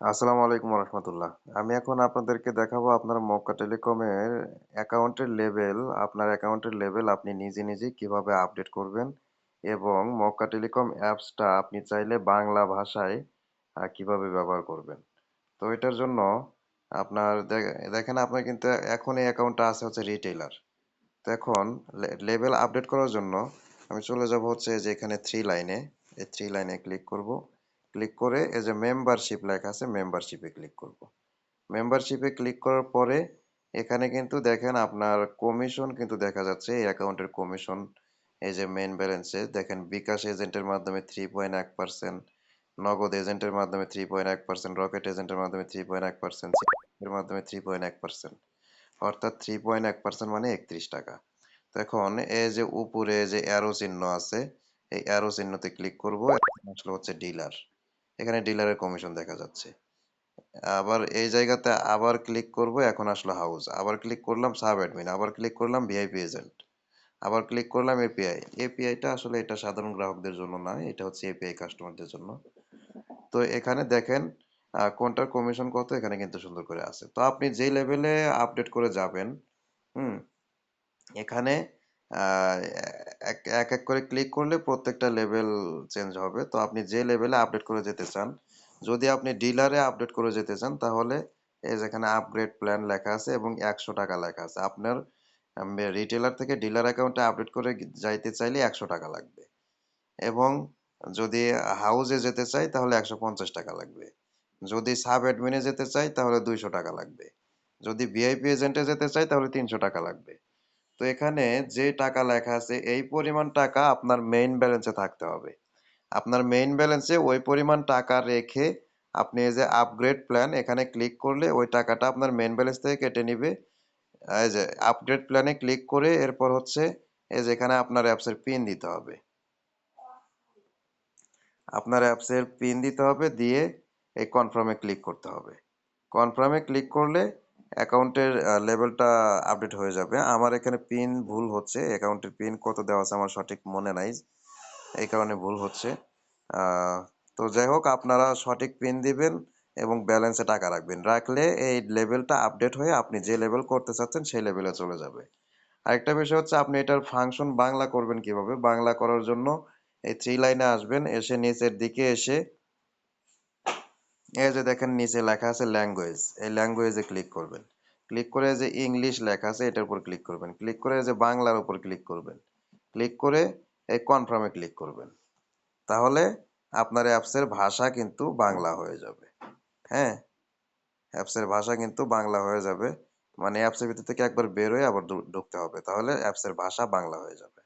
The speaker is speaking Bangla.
আসসালামু আলাইকুম রহমতুল্লাহ। আমি এখন আপনাদেরকে দেখাবো আপনার মক্কা টেলিকমের অ্যাকাউন্টের লেভেল, আপনার অ্যাকাউন্টের লেভেল আপনি নিজে নিজে কীভাবে আপডেট করবেন এবং মক্কা টেলিকম অ্যাপসটা আপনি চাইলে বাংলা ভাষায় কীভাবে ব্যবহার করবেন। তো এটার জন্য আপনার দেখেন আপনার কিন্তু এখন এই অ্যাকাউন্টটা আছে হচ্ছে রিটেইলার তো এখন লেভেল আপডেট করার জন্য আমি চলে যাব হচ্ছে যে এখানে থ্রি লাইনে এই থ্রি লাইনে ক্লিক করব। ক্লিক করে এই যে মেম্বারশিপ লেখা আছে মেম্বারশিপে ক্লিক করব। মেম্বারশিপে ক্লিক করার পরে এখানে কিন্তু দেখেন আপনার কমিশন কিন্তু দেখা যাচ্ছে, এই অ্যাকাউন্টের কমিশন এই যে মেইন ব্যালেন্সে দেখেন বিকাশ এজেন্টের মাধ্যমে থ্রি পয়েন্ট এক পার্সেন্ট নগদ এজেন্টের মাধ্যমে থ্রি পয়েন্ট এক পার্সেন্ট রকেট এজেন্টের মাধ্যমে থ্রি পয়েন্ট এক পার্সেন্ট এর মাধ্যমে থ্রি পয়েন্ট এক পার্সেন্ট অর্থাৎ থ্রি পয়েন্ট এক পার্সেন্ট মানে একত্রিশ টাকা। তো এখন এই যে উপরে যে অ্যারো চিহ্ন আছে, এই অ্যারো চিহ্নতে ক্লিক করব, আসলে হচ্ছে ডিলার এখানে ডিলারের কমিশন দেখা যাচ্ছে। আবার এই জায়গাতে আবার ক্লিক করব, এখন আসলো হাউস আবার ক্লিক করলাম সাব অ্যাডমিন আবার ক্লিক করলাম ভিআইপি এজেন্ট আবার ক্লিক করলাম এপিআই এপিআইটা আসলে এটা সাধারণ গ্রাহকদের জন্য না, এটা হচ্ছে এপিআই কাস্টমারদের জন্য। তো এখানে দেখেন কোনটার কমিশন কত, এখানে কিন্তু সুন্দর করে আছে। তো আপনি যেই লেভেলে আপডেট করে যাবেন, হুম, এখানে এক এক এক করে ক্লিক করলে প্রত্যেকটা লেভেল চেঞ্জ হবে। তো আপনি যে লেভেলে আপডেট করে যেতে চান, যদি আপনি ডিলারে আপডেট করে যেতে চান, তাহলে এই যেখানে আপগ্রেড প্ল্যান লেখা আছে এবং একশো টাকা লেখা আছে। আপনার রিটেলার থেকে ডিলার অ্যাকাউন্টে আপডেট করে যাইতে চাইলে একশো টাকা লাগবে। এবং যদি হাউসে যেতে চাই, তাহলে একশো পঞ্চাশ টাকা লাগবে। যদি সাব অ্যাডমিনে যেতে চাই, তাহলে দুইশো টাকা লাগবে। যদি ভিআইপি এজেন্টে যেতে চাই, তাহলে তিনশো টাকা লাগবে। তো এখানে যে টাকা লেখা আছে, এই পরিমাণ টাকা আপনার মেইন ব্যালেন্সে থাকতে হবে। আপনার মেইন ব্যালেন্সে ওই পরিমাণ টাকা রেখে আপনি এই যে আপগ্রেড প্ল্যান এখানে ক্লিক করলে ওই টাকাটা আপনার মেইন ব্যালেন্স থেকে কেটে নিবে। এই যে আপগ্রেড প্ল্যানে ক্লিক করে এরপর হচ্ছে এই যে এখানে আপনার অ্যাপসের পিন দিতে হবে। আপনার অ্যাপসের পিন দিতে হবে, দিয়ে এই কনফার্মে ক্লিক করতে হবে। কনফার্মে ক্লিক করলে অ্যাকাউন্টের লেভেলটা আপডেট হয়ে যাবে। আমার এখানে পিন ভুল হচ্ছে। অ্যাকাউন্টের পিন কত দেওয়া আছে আমার সঠিক মনে নাই। এই কারণে ভুল হচ্ছে। তো যাই হোক, আপনারা সঠিক পিন দিবেন এবং ব্যালেন্সে টাকা রাখবেন। রাখলে এই লেভেলটা আপডেট হয়ে আপনি যে লেভেল করতে চাচ্ছেন সেই লেভেলে চলে যাবে। আরেকটা বিষয় হচ্ছে, আপনি এটার ফাংশন বাংলা করবেন কীভাবে? বাংলা করার জন্য এই থ্রি লাইনে আসবেন, এসে নিচের দিকে এসে এই যে দেখেন নিচে লেখা আছে ল্যাঙ্গুয়েজ এই ল্যাঙ্গুয়েজে ক্লিক করবেন। ক্লিক করে যে ইংলিশ লেখা আছে, এটার উপর ক্লিক করবেন। ক্লিক করে যে বাংলার উপর ক্লিক করবেন। ক্লিক করে এই কনফার্মে ক্লিক করবেন। তাহলে আপনার অ্যাপসের ভাষা কিন্তু বাংলা হয়ে যাবে। হ্যাঁ? অ্যাপসের ভাষা কিন্তু বাংলা হয়ে যাবে। মানে অ্যাপসের ভিতর থেকে একবার বেরোয় আবার ঢুকতে হবে। তাহলে অ্যাপসের ভাষা বাংলা হয়ে যাবে।